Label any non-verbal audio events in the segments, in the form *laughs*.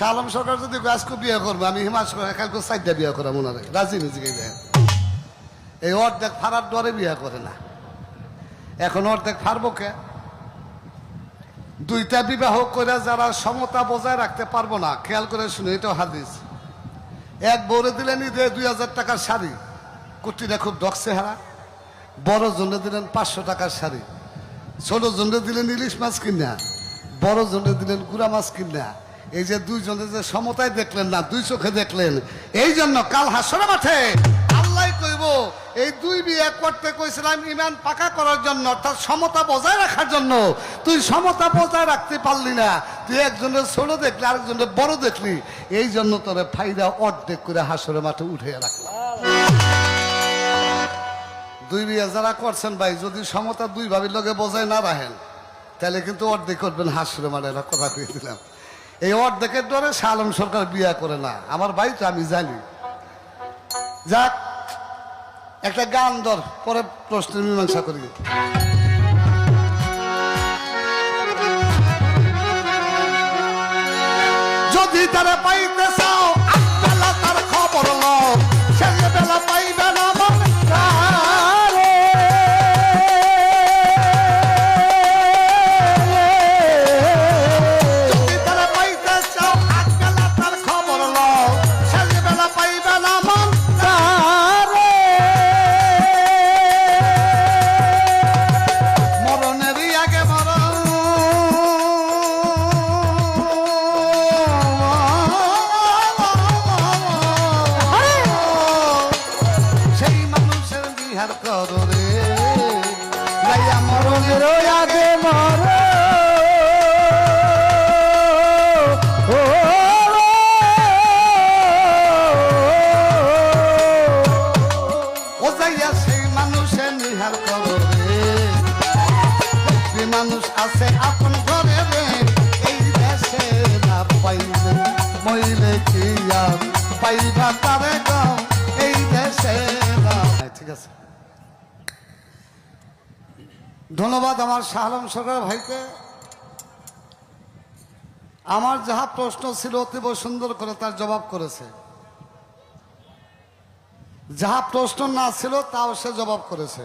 শালম সরকার যদি আজকে বিয়ে করব, আমি করে কালকে চারটা বিয়ে করা মনে রাখে রাজি নিজেকে দেয় এই অর্ধেক ফারার ডরে বিয়ে করে না। এখন অর্ধেক ফারবো কে? দুইটা বিবাহ করে যারা সমতা বজায় রাখতে পারব না, খেয়াল করে শুনে, এটাও হাদিস। এক বউরে দিলেন ঈদে দুই হাজার টাকার শাড়ি, কুর্তিটা খুব ডকসে হারা বড় জন্য দিলেন পাঁচশো টাকার শাড়ি। ছোট জন্য দিলেন ইলিশ মাছ কিনা, বড় জন্য দিলেন গুড়া মাছ কিনা এই যে দুইজনে যে সমতায় দেখলেন না, দুই চোখে দেখলেন, এই জন্য কাল হাসরে মাঠে আল্লাহ কইব, এই দুই বিয়ে করতে কইছিলাম ইমান পাকা করার জন্য, অর্থাৎ সমতা বজায় রাখার জন্য। তুই সমতা বজায় রাখতে পারলি না, তুই একজনের ছোট দেখলি, আরেকজনের বড় দেখলি। এই জন্য তোরে ফাইদা অর্ধেক করে হাসরে মাঠে উঠে রাখলাম। দুই বিয়ে যারা করছেন ভাই, যদি সমতা দুই ভাবির লগে বজায় না রাখেন, তাহলে কিন্তু অর্ধেক করবেন হাসরে মাঠে কথা কইছিলাম এই অর্ধেকের ডরে সালম সরকার বিয়া করে না। আমার ভাই তো আমি জানি। যাক, একটা গান দর পরে প্রশ্নের মীমাংসা করি। যদি তারা আমার শাহলম সরকার ভাইকে আমার যাহা প্রশ্ন ছিল অতীব সুন্দর করে তার জবাব করেছে। যাহা প্রশ্ন না ছিল তাও সে জবাব করেছে।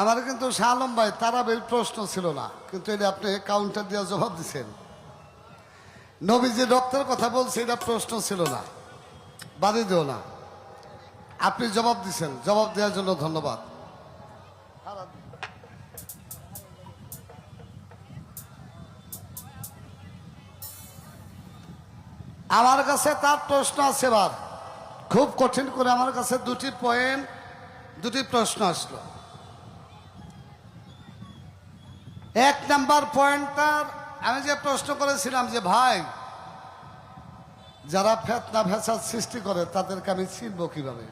আমার কিন্তু শাহ আলম ভাই, তারা বের প্রশ্ন ছিল না, কিন্তু এটা আপনি কাউন্টার দিয়ে জবাব দিচ্ছেন নবীজি রক্তের কথা বলছে, এটা প্রশ্ন ছিল না বাদে দিও না। আপনি জবাব দিচ্ছেন জবাব দেওয়ার জন্য ধন্যবাদ। আমার কাছে তার প্রশ্ন আছে এবার খুব কঠিন করে আমার কাছে দুটি পয়েন্ট দুটি প্রশ্ন আসলো। এক নাম্বার পয়েন্টটার আমি যে প্রশ্ন করেছিলাম যে, ভাই, যারা ফেতনা ফেসাদ সৃষ্টি করে, তাদেরকে আমি চিনব কীভাবে?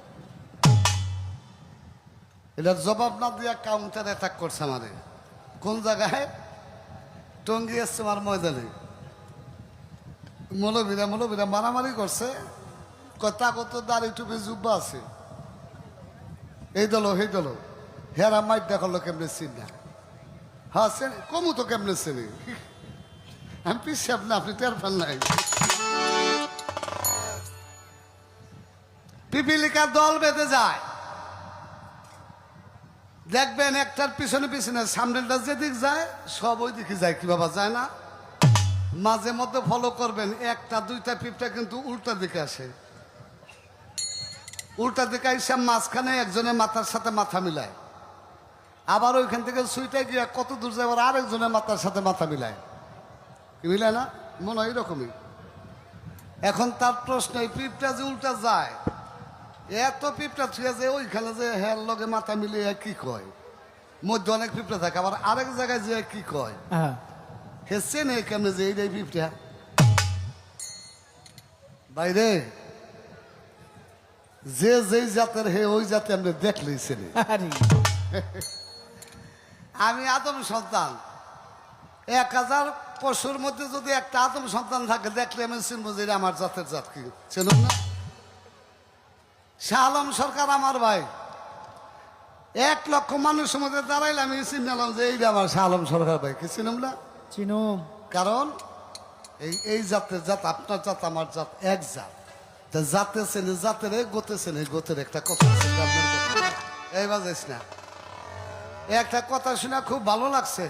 এটার জবাব না দিয়ে কাউন্টার অ্যাটাক করছে আমারে। কোন জায়গায়? টঙ্গি এসছে আমার ময়দানে। মৌলবীরা মৌলবীরা মারামারি করছে। কথা কত দাড়ি টুপি জুব্বা আছে। এই দল, সেই দল। হেরা মাইট দেখাল কেমনে চিন না হ্যাঁ কমু তো কেমনে চেনে? আমি পিসাব না, আপনি টের পান নাই। পিপিলিকা দল বেঁধে যায়। দেখবেন একটার পিছনে পিছনে সামনেটা যেদিক যায়, সব ওই দিকে যায়, কি বাবা যায় না? মাঝে মধ্যে ফলো করবেন, একটা, দুইটা পিপটা কিন্তু উল্টা দিকে আসে। উল্টা দিকে এসে মাঝখানে একজনের মাথার সাথে মাথা মিলায়। আবার ওইখান থেকে সুইটা গিয়ে কত দূর যায়, আবার আরেকজনের মাথার সাথে মাথা মিলায়। মিলায় না? মনে হয় এরকমই। এখন তার প্রশ্ন, এই পিপটা যে উল্টা যায় এত পিপটা ছুঁয়ে যে ওইখানে যে হ্যার লগে মাথা মিলিয়ে কি কয়? মধ্যে অনেক পিপটা থাকে আবার আরেক জায়গায় যে কি কয়? হ্যাঁ। হে চেনে কেমনে যে এইটাই পিপটা বাইরে যে যেই জাতের হে ওই জাতে আপনি দেখলেই আরে। *laughs* আমি আদম সন্তান। এক হাজার পশুর মধ্যে যদি একটা আদম সন্তান থাকে দেখলে আমি চিনবো যে আমার জাতের জাত কি। চিনুন না? শাহ আলম সরকার আমার ভাই। এক লক্ষ মানুষের মধ্যে দাঁড়াইলে আমি চিনলাম যে এইটা আমার শাহ আলম সরকার ভাই। কি চিনুম না? চিনুম। কারণ এই এই জাতের জাত আপনার জাত আমার জাত এক জাত। তা জাতে চেনে জাতের গোতে চেনে গোতের একটা কথা কথা। এই বাজাইস না। একটা কথা শুনে খুব ভালো লাগছে।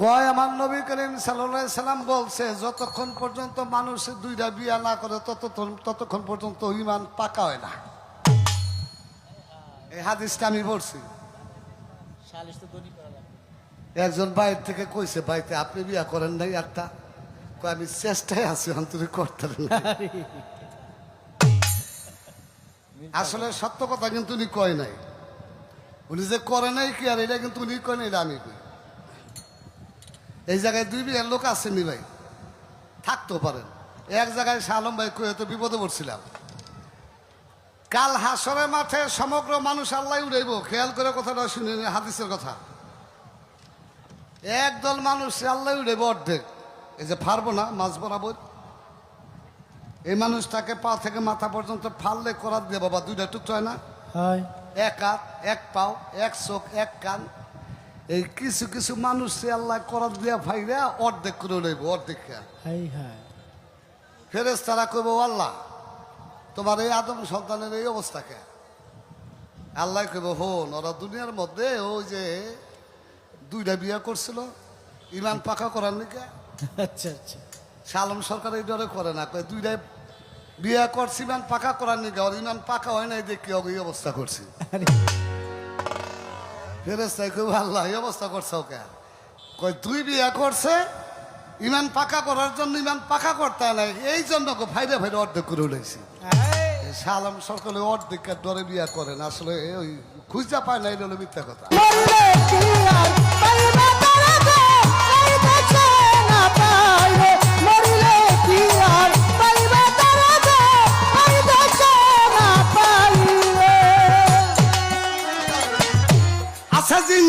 কয় আমার নবী করিম সাল্লাহ সাল্লাম বলছে যতক্ষণ পর্যন্ত মানুষ দুইটা বিয়া না করে ততক্ষণ ততক্ষণ পর্যন্ত ইমান পাকা হয় না। এই হাদিসটা আমি বলছি একজন বাইরে থেকে কইছে বাইতে আপনি বিয়া করেন নাই একটা আমি চেষ্টায় আছি অন্তরে করতে না আসলে সত্য কথা কিন্তু উনি কয় নাই। উনি যে করে নাই কি আর এটা কিন্তু উনি কয় নাই আমি কই। এই জায়গায় দুই বিয়ের লোক আসেনি ভাই থাকতেও পারেন। এক জায়গায় শালম ভাই কয়ে তো বিপদে পড়ছিলাম। কাল হাসরের মাঠে সমগ্র মানুষ আল্লাহ উড়াইব। খেয়াল করে কথাটা শুনে হাদিসের কথা। একদল মানুষ আল্লাহ উড়াইব অর্ধেক। এই যে ফারবো না মাছ বরাবর। এই মানুষটাকে পা থেকে মাথা পর্যন্ত ফাললে করার দিয়ে বাবা দুইটা টুকরো হয় না? এক হাত এক পাও এক চোখ এক কান। এই কিছু কিছু মানুষ আল্লাহ করার দিয়া ভাইরা অর্ধেক করে লইব অর্ধেক হাই ফেরেস তারা কইব আল্লাহ তোমার এই আদম সন্তানের এই অবস্থাকে আল্লাহ কইব হন ওরা দুনিয়ার মধ্যে ওই যে দুইটা বিয়া করছিল ইমান পাকা করার নিকে আচ্ছা আচ্ছা। শালম সরকার এই ডরে করে না কয় দুইটা বিয়া করছি ইমান পাকা করার নিকে ওর ইমান পাকা হয় নাই দেখি এই অবস্থা করছি। আরে ফেরেস তাই কইব আল্লাহ এই অবস্থা করছে ওকে কয় দুই বিয়া করছে ইমান পাকা করার জন্য ইমান পাকা করতে নাই এই জন্য ভাইরে ভাইরে অর্ধেক করে উঠেছি সালাম সরকারে অর্ধেকের দরে বিয়া করেন আসলে ওই খুঁজা পায় না এটা হলো মিথ্যা কথা। মরলে কি আর? তারা গো না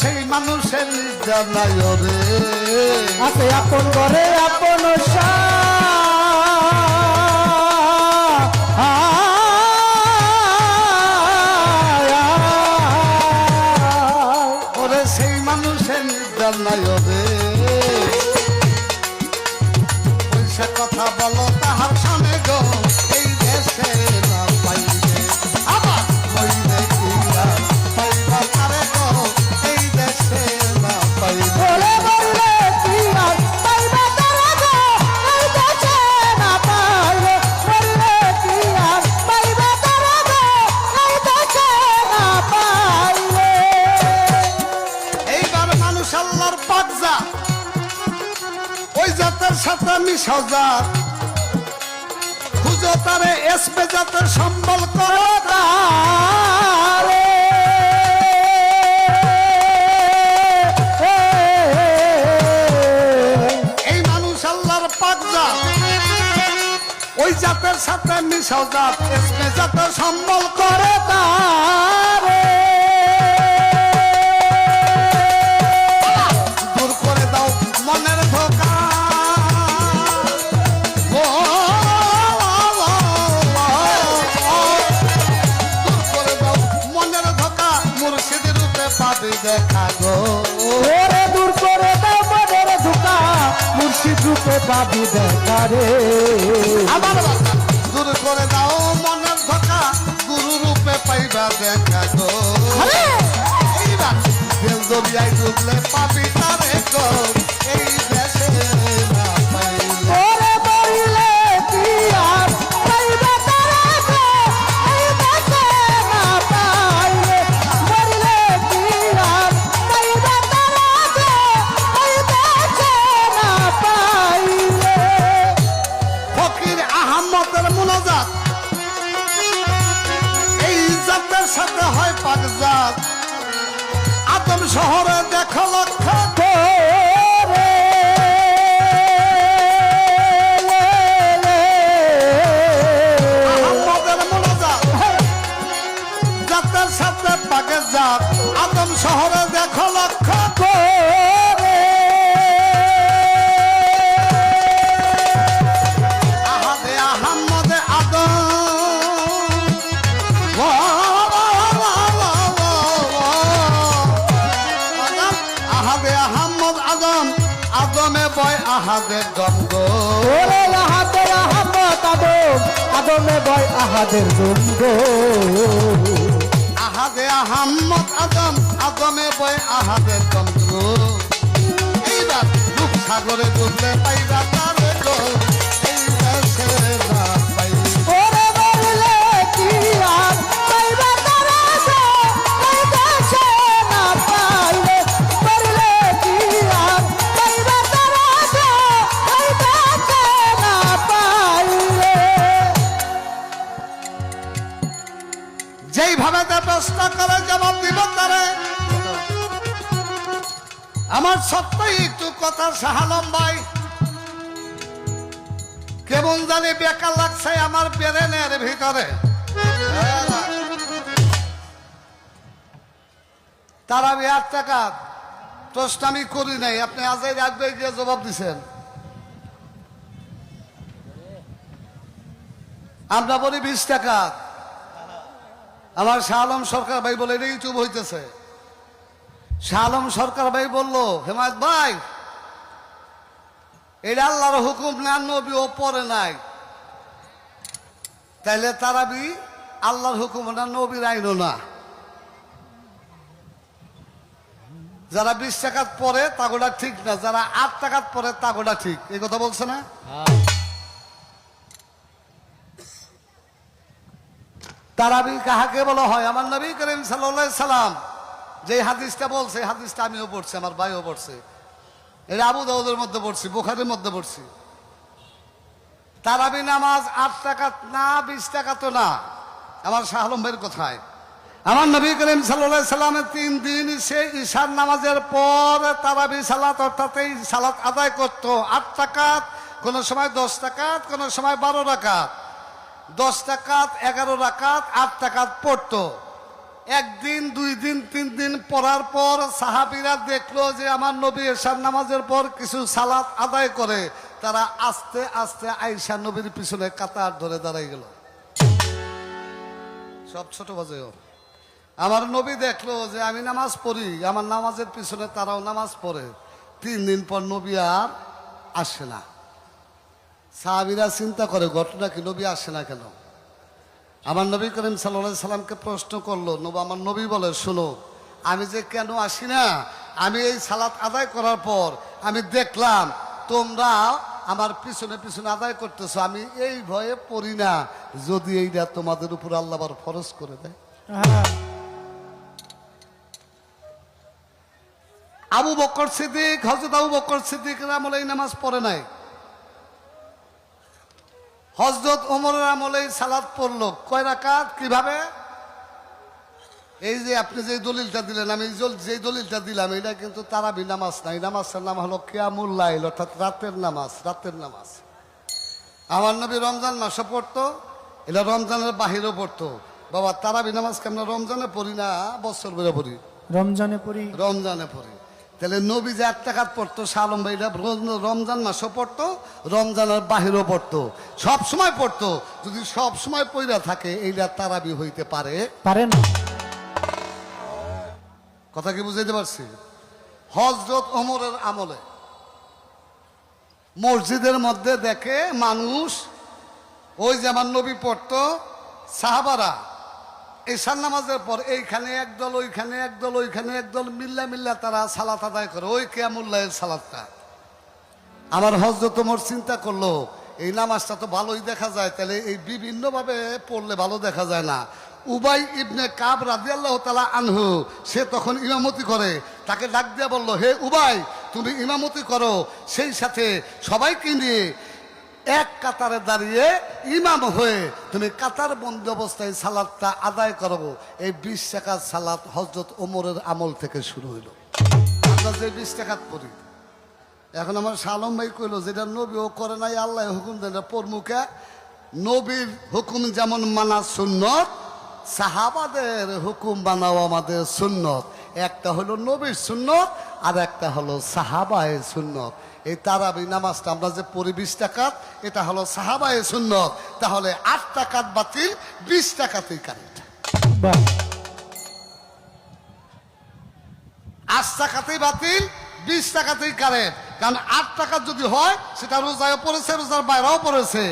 সেই মানুষের জানায় রে আছে আপন ঘরে আপন ওরে সেই মানুষের জানায় রে পয়সা কথা বলো মিশাও জাত খুঁজো তারে এসপে জাতের সম্বল এই মানুষ আল্লাহর পাক ওই জাতের সাথে মিশাও জাত। এসপে জাতের সম্বল করে তারে। পাবি দেখা রে। আমার বাবা, দূর করে দাও মনের ধকা গুরু রূপে পাইবা দেখা গো। এইবার দিল দরিয়ায় ডুবলে পাবি তারে গো। আদম বয় আহাদের জন্য আহাদে আহাম্মদ আদম, আদমে বয় আহাদের তন্ত্র। এইবার দুঃখ সাগরে ডুবলে পাইবা আমার সত্যই একটু কথা সাহালম ভাই। কেমন জানি বেকার লাগছে আমার ব্রেনের ভিতরে। তার এক টাকা। প্রশ্ন আমি করি নাই, আপনি আজই রাখবে গিয়ে জবাব দিছেন। আমরা বলি বিশ টাকা। আমার শাহ আলম সরকার ভাই বলে এটা ইউটিউব হইতেছে। শাহ আলম সরকার ভাই বলল, হেমায়ত ভাই, এটা আল্লাহর হুকুম না, নবী ও পরে নাই। তাইলে তারাবি আল্লাহর হুকুম না, নবীর আইনও না। যারা বিশ টাকাত পরে, তাগোটা ঠিক না। যারা আট টাকাত পরে, তাগোটা ঠিক। এই কথা বলছে না? তারাবি কাহাকে বলা হয়? আমার নবী করিম সাল্লাহ সাল্লাম যে হাদিসটা বলছে হাদিসটা আমিও পড়ছি, আমার ভাইও পড়ছে। এটা আবু দাউদের মধ্যে পড়ছি, বুখারের মধ্যে পড়ছি। তারাবি নামাজ আট টাকা না, বিশ টাকা তো না। আমার শাহ আলম ভাইয়ের কথায়? আমার নবী করিম সাল্লাহ সাল্লামের তিন দিন সে ঈশার নামাজের পর তারাবি সালাত, অর্থাৎ এই সালাত আদায় করতো। আট টাকাত কোনো সময় দশ টাকাত কোনো সময় বারো টাকাত দশ টাকাত এগারো রাকাত, আট টাকাত পড়তো। একদিন, দুই দিন, তিন দিন পড়ার পর সাহাবিরা দেখল যে আমার নবী এশার নামাজের পর কিছু সালাত আদায় করে, তারা আস্তে আস্তে আইসা নবীর পিছনে কাতার ধরে দাঁড়াই গেল। সব ছোট বাজেও আমার নবী দেখল যে আমি নামাজ পড়ি, আমার নামাজের পিছনে তারাও নামাজ পড়ে। তিন দিন পর নবী আর আসে না। সাহাবিরা চিন্তা করে, ঘটনা কি? নবী আসে না কেন? আমার নবী করিম সাল্লাহ সাল্লামকে প্রশ্ন করল, নবী, আমার নবী বলে, শোনো, আমি যে কেন আসি না? আমি এই সালাত আদায় করার পর আমি দেখলাম তোমরা আমার পিছনে পিছনে আদায় করতেছো, আমি এই ভয়ে পড়ি না। যদি এইটা তোমাদের উপর আল্লাহ আবার ফরজ করে দেয়। আবু বকর সিদ্দিক হজরত আবু বকর সিদ্দিক আমলে এই নামাজ পড়ে নাই। হজরত ওমরের আমলে সালাদ পড়ল। কয় রাকাত? কীভাবে? এই যে আপনি যে দলিলটা দিলেন আমি যে দলিলটা দিলাম এটা কিন্তু তারাবি নামাজ না এই নামাজের নাম হলো কেয়ামুল লাইল অর্থাৎ রাতের নামাজ রাতের নামাজ। আমার নবী রমজান মাসে পড়তো এটা রমজানের বাহিরেও পড়তো। বাবা তারাবি নামাজ কেমন রমজানে পড়ি না বছর বেড়ে পড়ি? রমজানে পড়ি। রমজানে পড়ে। তাহলে নবী যে এক টাকাত পড়তো সালম ভাইরা রমজান মাসও পড়তো রমজানের বাহিরও পড়তো। সব সময় পড়তো যদি সব সময় পইরা থাকে এইটা তারাবি হইতে পারে। পারে না। কথা কি বুঝাইতে পারছি? হজরত ওমরের আমলে। মসজিদের মধ্যে দেখে মানুষ ওই যেমন নবী পড়তো সাহাবারা ঈশান নামাজের পর এইখানে একদল, ওইখানে একদল ওইখানে একদল মিল্লা মিল্লা তারা সালাত আদায় করে। ওই কেয়ামুল্লাহের সালাতটা। আমার হজরত ওমর চিন্তা করল, এই নামাজটা তো ভালোই দেখা যায়, তাহলে এই বিভিন্নভাবে পড়লে ভালো দেখা যায় না। উবাই ইবনে কাব রাদিয়াল্লাহ তালা আনহু, সে তখন ইমামতি করে, তাকে ডাক দিয়া বলল, হে উবাই, তুমি ইমামতি করো, সেই সাথে সবাইকে নিয়ে এক কাতারে দাঁড়িয়ে ইমাম হয়ে তুমি কাতার বন্ধ অবস্থায় সালাদটা আদায় করো এই বিশ টাকার সালাদ হজরত ওমরের আমল থেকে শুরু হইল। আমরা যে বিশ টাকাত পড়ি। এখন আমার সালম ভাই কইলো, যেটা নবী ও করে নাই আল্লাহ হুকুম দেন পরমুখে নবীর হুকুম যেমন মানা সুন্নত, সাহাবাদের হুকুম বানাও আমাদের সুন্নত। একটা হলো নবীর সুন্নত আর একটা হলো সাহাবায় সুন্নত। এই তারাবি নামাজটা আমরা যে পড়ি বিশ টাকাত এটা হলো সাহাবায় সুন্নত। তাহলে আট টাকাত বাতিল বিশ টাকাতেই কারেন্ট। আট টাকাতেই বাতিল বিশ টাকাতেই কারেন্ট। কারণ আট টাকা যদি হয় সেটা রোজায় পড়েছে রোজার বাইরেও পড়েছে।